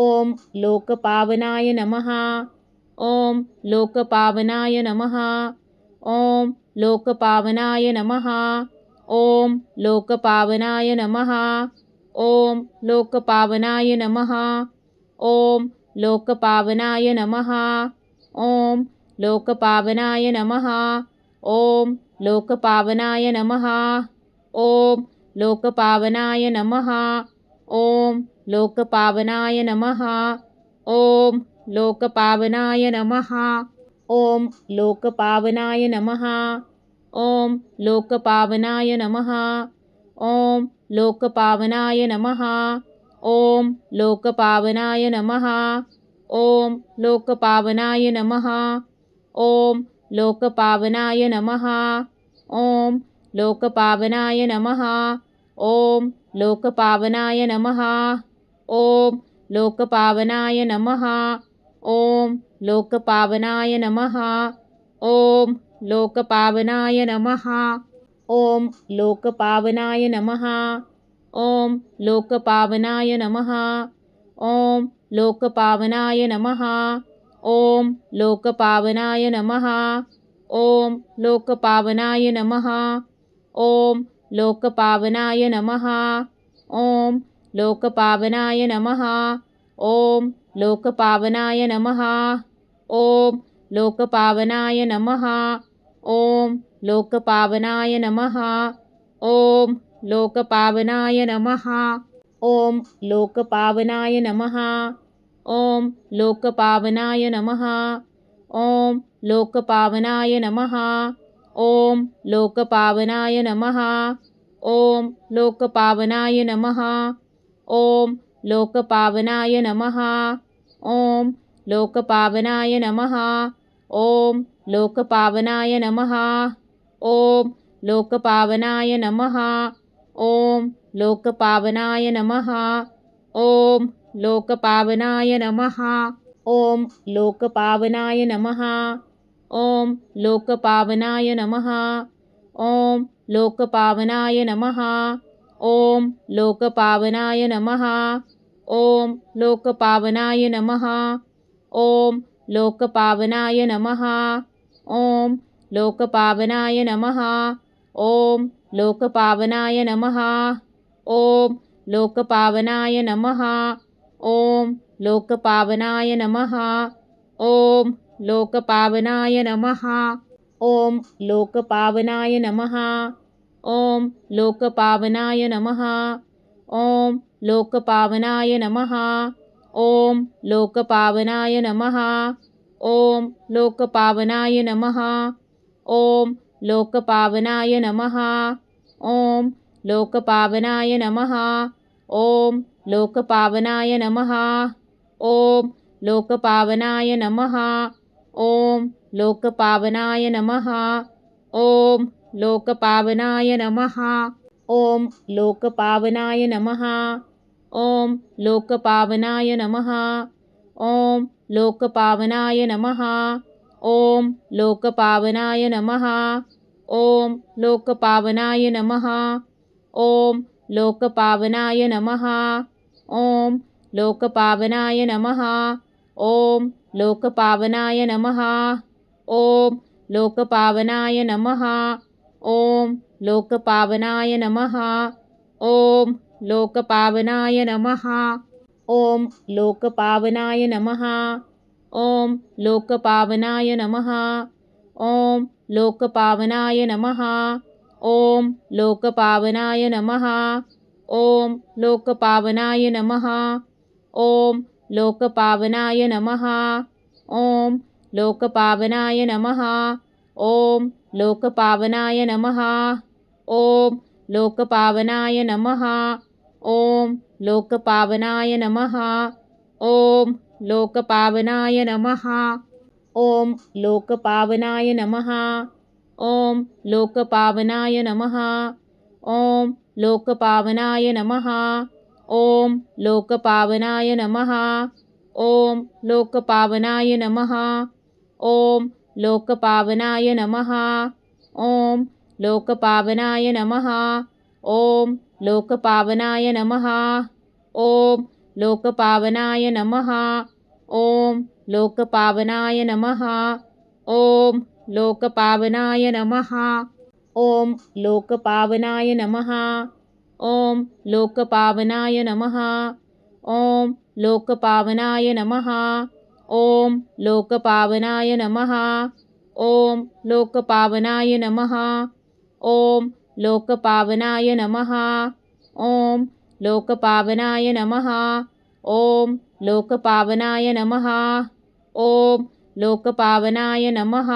ॐ लोकपावनाय नमः ॐ लोकपावनाय नमः ॐ लोकपावनाय नमः ॐ लोकपावनाय नमः ॐ लोकपावनाय नमः ॐ लोकपावनाय नमः ॐ लोकपावनाय नमः ॐ लोकपावनाय नमः ॐ लोकपावनाय नमः ॐ लोकपावनाय नमः ॐ लोकपावनाय नमः ॐ लोकपावनाय नमः ॐ लोकपावनाय नमः ॐ लोकपावनाय नमः ॐ लोकपावनाय नमः ॐ लोकपावनाय नमः ॐ लोकपावनाय नमः ॐ लोकपावनाय नमः ॐ लोकपावनाय नमः ॐ लोकपावनाय नमः। ॐ लोकपावनाय नमः। ॐ लोकपावनाय नमः। ॐ लोकपावनाय नमः। ॐ लोकपावनाय नमः। ॐ लोकपावनाय नमः। ॐ लोकपावनाय नमः। ॐ लोकपावनाय नमः। ॐ लोकपावनाय नमः। ॐ लोकपावनाय नमः ॐ लोकपावनाय नमः ॐ लोकपावनाय नमः ॐ लोकपावनाय नमः ॐ लोकपावनाय नमः ॐ लोकपावनाय नमः ॐ लोकपावनाय नमः ॐ लोकपावनाय नमः ॐ लोकपावनाय नमः ॐ लोकपावनाय नमः ॐ लोकपावनाय नमः ॐ लोकपावनाय नमः ॐ लोकपावनाय नमः ॐ लोकपावनाय नमः ॐ लोकपावनाय नमः ॐ लोकपावनाय नमः ॐ लोकपावनाय नमः ॐ लोकपावनाय नमः ॐ लोकपावनाय नमः ॐ लोकपावनाय नमः ॐ लोकपावनाय नमः ॐ लोकपावनाय नमः ॐ लोकपावनाय नमः ॐ लोकपावनाय नमः ॐ लोकपावनाय नमः ॐ लोकपावनाय नमः ॐ लोकपावनाय नमः ॐ लोकपावनाय नमः ॐ लोकपावनाय नमः। ॐ लोकपावनाय नमः। ॐ लोकपावनाय नमः। ॐ लोकपावनाय नमः। ॐ लोकपावनाय नमः। ॐ लोकपावनाय नमः। ॐ लोकपावनाय नमः। ॐ लोकपावनाय नमः। ॐ लोकपावनाय नमः। ॐ लोकपावनाय नमः ॐ लोकपावनाय नमः ॐ लोकपावनाय नमः ॐ लोकपावनाय नमः ॐ लोकपावनाय नमः ॐ लोकपावनाय नमः ॐ लोकपावनाय नमः ॐ लोकपावनाय नमः ॐ लोकपावनाय नमः ॐ लोकपावनाय नमः ॐ लोकपावनाय नमः। ॐ लोकपावनाय नमः। ॐ लोकपावनाय नमः। ॐ लोकपावनाय नमः। ॐ लोकपावनाय नमः। ॐ लोकपावनाय नमः। ॐ लोकपावनाय नमः। ॐ लोकपावनाय नमः। ॐ लोकपावनाय नमः। ॐ लोकपावनाय नमः ॐ लोकपावनाय नमः ॐ लोकपावनाय नमः ॐ लोकपावनाय नमः ॐ लोकपावनाय नमः ॐ लोकपावनाय नमः ॐ लोकपावनाय नमः ॐ लोकपावनाय नमः ॐ लोकपावनाय नमः ॐ लोकपावनाय नमः। ॐ लोकपावनाय नमः। ॐ लोकपावनाय नमः। ॐ लोकपावनाय नमः। ॐ लोकपावनाय नमः। ॐ लोकपावनाय नमः। ॐ लोकपावनाय नमः। ॐ लोकपावनाय नमः। ॐ लोकपावनाय नमः। ॐ लोकपावनाय नमः ॐ लोकपावनाय नमः ॐ लोकपावनाय नमः ॐ लोकपावनाय नमः ॐ लोकपावनाय नमः ॐ लोकपावनाय नमः